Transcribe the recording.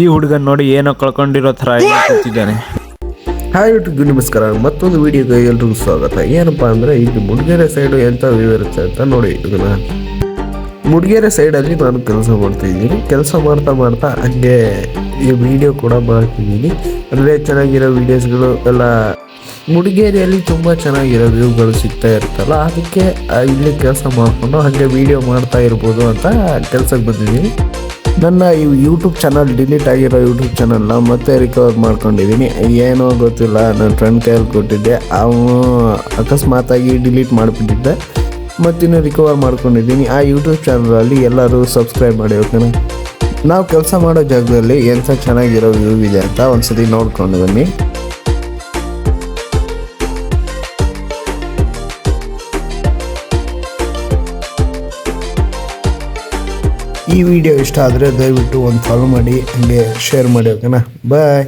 ಈ ಹುಡುಗನ್ ನೋಡಿ ಏನೋ ಕಳ್ಕೊಂಡಿರೋ ಥರ ಕೂತಿದ್ದಾನೆ. ಹಾಯ್ ಯೂಟ್ಯೂಬ್ ನಮಸ್ಕಾರ. ಮತ್ತೊಂದು ವಿಡಿಯೋಗೆ ಎಲ್ರಿಗೂ ಸ್ವಾಗತ. ಏನಪ್ಪ ಅಂದರೆ ಇದು ಮುಡಿಗೆರೆ ಸೈಡು ಎಂಥ ವ್ಯೂ ಇರುತ್ತೆ ಅಂತ ನೋಡಿ ಇದನ್ನ ಮುಡಿಗೆರೆ ಸೈಡಲ್ಲಿ ನಾನು ಕೆಲಸ ಮಾಡ್ತಾ ಇದ್ದೀನಿ. ಕೆಲಸ ಮಾಡ್ತಾ ಮಾಡ್ತಾ ಹಂಗೆ ಈ ವಿಡಿಯೋ ಕೂಡ ಮಾಡ್ತಿದ್ದೀನಿ. ಅಂದರೆ ಚೆನ್ನಾಗಿರೋ ವೀಡಿಯೋಸ್ಗಳು ಎಲ್ಲ ಮುಡಿಗೇರಿಯಲ್ಲಿ ತುಂಬ ಚೆನ್ನಾಗಿರೋ ವ್ಯೂಗಳು ಸಿಗ್ತಾ ಇರುತ್ತಲ್ಲ, ಅದಕ್ಕೆ ಇಲ್ಲಿ ಕೆಲಸ ಮಾಡಿಕೊಂಡು ಹಾಗೆ ವಿಡಿಯೋ ಮಾಡ್ತಾ ಇರ್ಬೋದು ಅಂತ ಕೆಲಸಕ್ಕೆ ಬಂದಿದ್ದೀನಿ. ನನ್ನ ಈ ಯೂಟ್ಯೂಬ್ ಚಾನಲ್ ಡಿಲೀಟ್ ಆಗಿರೋ ಯೂಟ್ಯೂಬ್ ಚಾನಲ್ನ ಮತ್ತೆ ರಿಕವರ್ ಮಾಡ್ಕೊಂಡಿದ್ದೀನಿ. ಏನೋ ಗೊತ್ತಿಲ್ಲ, ನನ್ನ ಫ್ರೆಂಡ್ ಕೈಯಲ್ಲಿ ಕೊಟ್ಟಿದ್ದೆ. ಅವನು ಅಕಸ್ಮಾತಾಗಿ ಡಿಲೀಟ್ ಮಾಡಿಬಿಟ್ಟಿದ್ದೆ. ಮತ್ತಿನ್ನು ರಿಕವರ್ ಮಾಡ್ಕೊಂಡಿದ್ದೀನಿ. ಆ ಯೂಟ್ಯೂಬ್ ಚಾನಲಲ್ಲಿ ಎಲ್ಲರೂ ಸಬ್ಸ್ಕ್ರೈಬ್ ಮಾಡಿ ಓಕೆನಾ ನಾವು ಕೆಲಸ ಮಾಡೋ ಜಾಗದಲ್ಲಿ ಎಂಥ ಚೆನ್ನಾಗಿರೋ ವ್ಯೂ ಇದೆ ಅಂತ ಒಂದ್ಸತಿ ನೋಡ್ಕೊಂಡು ಬನ್ನಿ. ಈ ವಿಡಿಯೋ ಇಷ್ಟ ಆದರೆ ದಯವಿಟ್ಟು ಒಂದು ಫಾಲೋ ಮಾಡಿ ಹಂಗೆ ಶೇರ್ ಮಾಡಿ ಓಕೆನಾ ಬಾಯ್